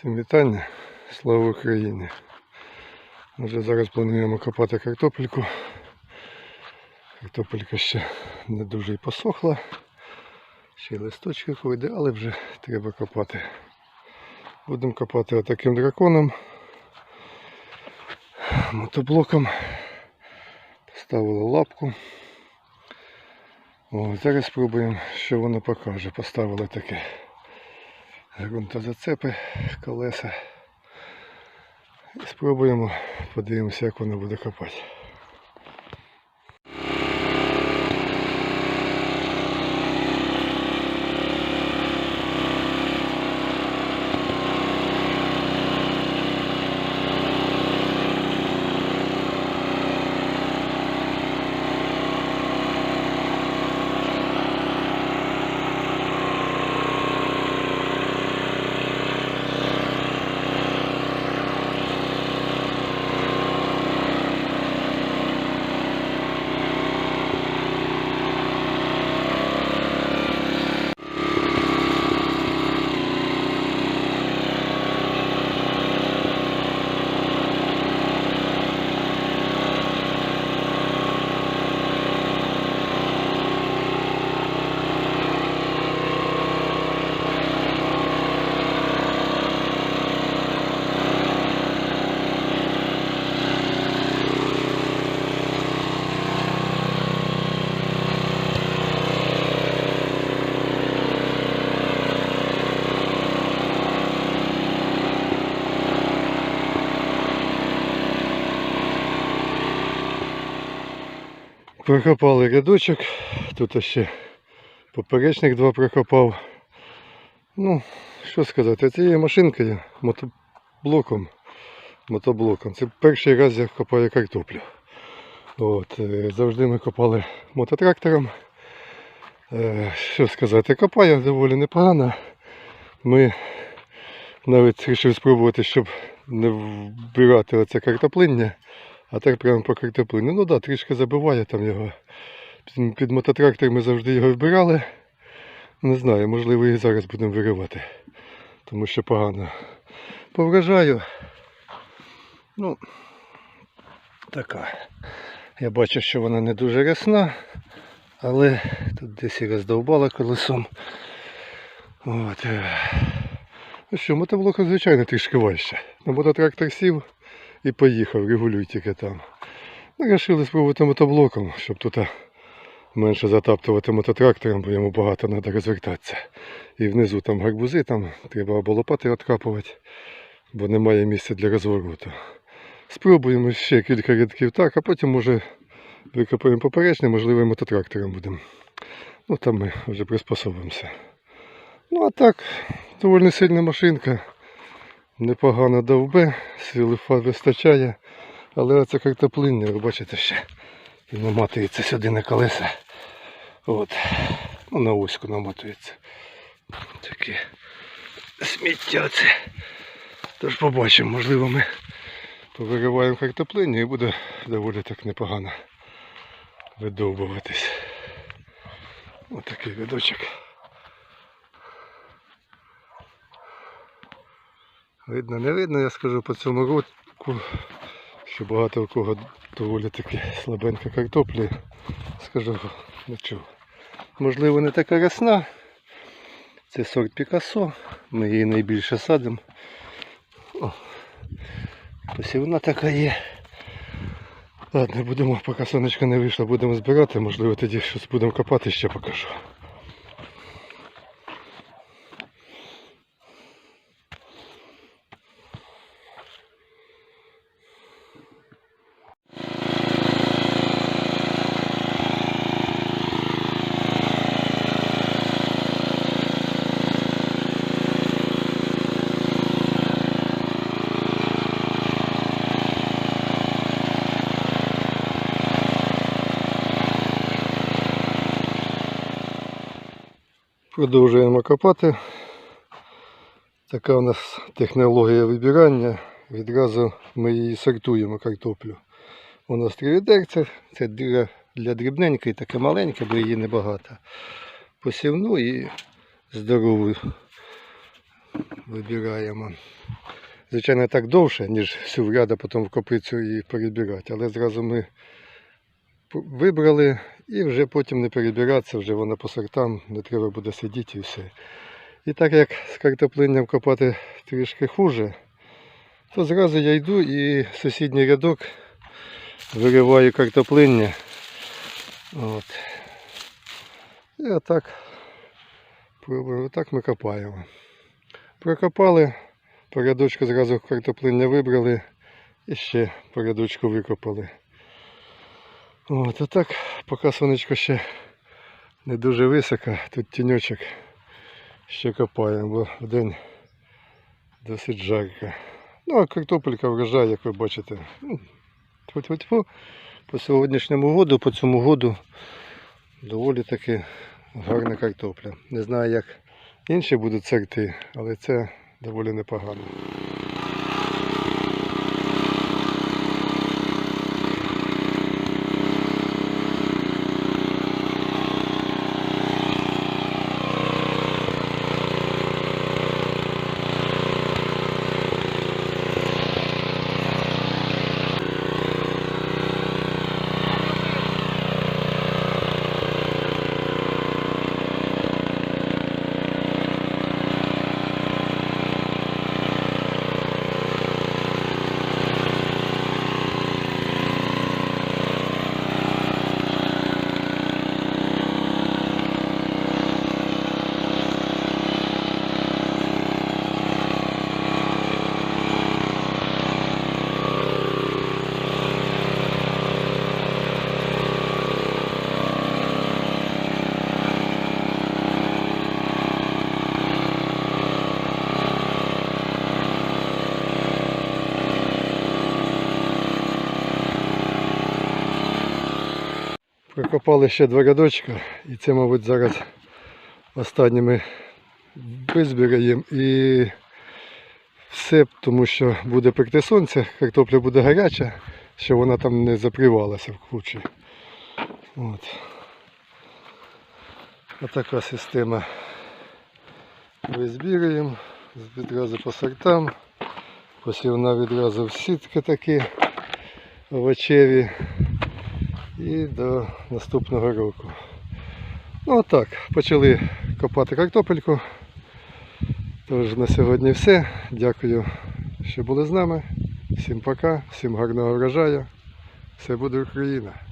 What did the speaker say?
Всім вітання, слава Україні. Вже зараз плануємо копати картопельку. Картопелька ще не дуже й посохла. Ще й листочки ходять, але вже треба копати. Будемо копати отаким драконом. Мотоблоком. Поставили лапку. О, зараз спробуємо, що воно покаже. Поставили таке ґрунтозацепи, колеса. І спробуємо, подивимося, як воно буде копати. Прокопали рядочок. Тут ще поперечник два прокопав. Ну, що сказати, цією машинкою, мотоблоком. Мотоблоком. Це перший раз я копаю картоплю. От, е, завжди ми копали мототрактором. Е, Що сказати, копає доволі непогано. Ми навіть вирішили спробувати, щоб не вбирати оце картоплиння. А так прямо по картоплині. Ну так, да, трішки забиває там його. Під, мототрактор ми завжди його вбирали. Не знаю, можливо і зараз будемо виривати. Тому що погано. По врожаю. Ну, така. Я бачу, що вона не дуже рясна, але тут десь і роздовбала колесом. От. е. Ну що, мотоблока, звичайно, трішки важче. На мототрактор сів і поїхав, регулюй тільки там. Ну, Рішили спробувати мотоблоком, щоб тут менше затаптувати мототрактором, бо йому багато треба розвертатися. І внизу там гарбузи, там треба або лопати відкапувати, бо немає місця для розвороту. Спробуємо ще кілька рядків так, а потім може викопаємо поперечний, можливо, мототрактором будемо. Ну там ми вже приспособимося. Ну а так, доволі сильна машинка. Непогано довбе, сили фар вистачає, але оце картоплиння, ви бачите ще. І намотується сюди на колеса. От. Ну, на оську намотується. Таке сміття це. Тож побачимо, можливо ми повириваємо картоплиню і буде доволі так непогано видовбуватись. Ось такий видочок. Видно, не видно, я скажу по цьому року, що багато у кого доволі таки слабенька картоплі. Скажу, ну чого. Можливо, не така рясна. Це сорт Пікасо. Ми її найбільше садимо. О, посівна така є. Ладно, будемо, поки сонечко не вийшло, будемо збирати, можливо тоді щось будемо копати, ще покажу. Продовжуємо копати. Така у нас технологія вибирання. Відразу ми її сортуємо картоплю. У нас три відерця, це для, дрібненької, таке маленьке, бо її небагато. Посівну і здорову. Вибираємо. Звичайно, так довше, ніж всю в потім в копицю і перебирати. Але зразу ми вибрали і вже потім не перебиратися, вже вона по сортам, не треба буде сидіти і все. І так як з картоплинням копати трішки хуже, то зразу я йду і сусідній рядок вириваю картоплиння. От. І отак пробуємо, отак ми копаємо. Прокопали, по рядочку зразу картоплиння вибрали і ще по рядочку викопали. От, а так, поки сонечко ще не дуже високо, тут тіньочок ще копаємо, бо вдень досить жарко. Ну, а картопелька врожай, як ви бачите. ну, Тьфу-тьфу-тьфу. По сьогоднішньому году, по цьому году доволі таки гарна картопля. Не знаю, як інші будуть сорти, але це доволі непогано. Прокопали ще два рядочка і це, мабуть, зараз останніми визбираємо і все, тому що буде пекти сонце, картопля буде гаряча, щоб вона там не запрівалася в кучі. От. Отака система. Визбираємо відразу по сортам. Посівна відразу в сітки такі овочеві і до наступного року. Ну так, почали копати картопельку. Тож на сьогодні все. Дякую, що були з нами. Всім пока, всім гарного врожаю. Все буде Україна!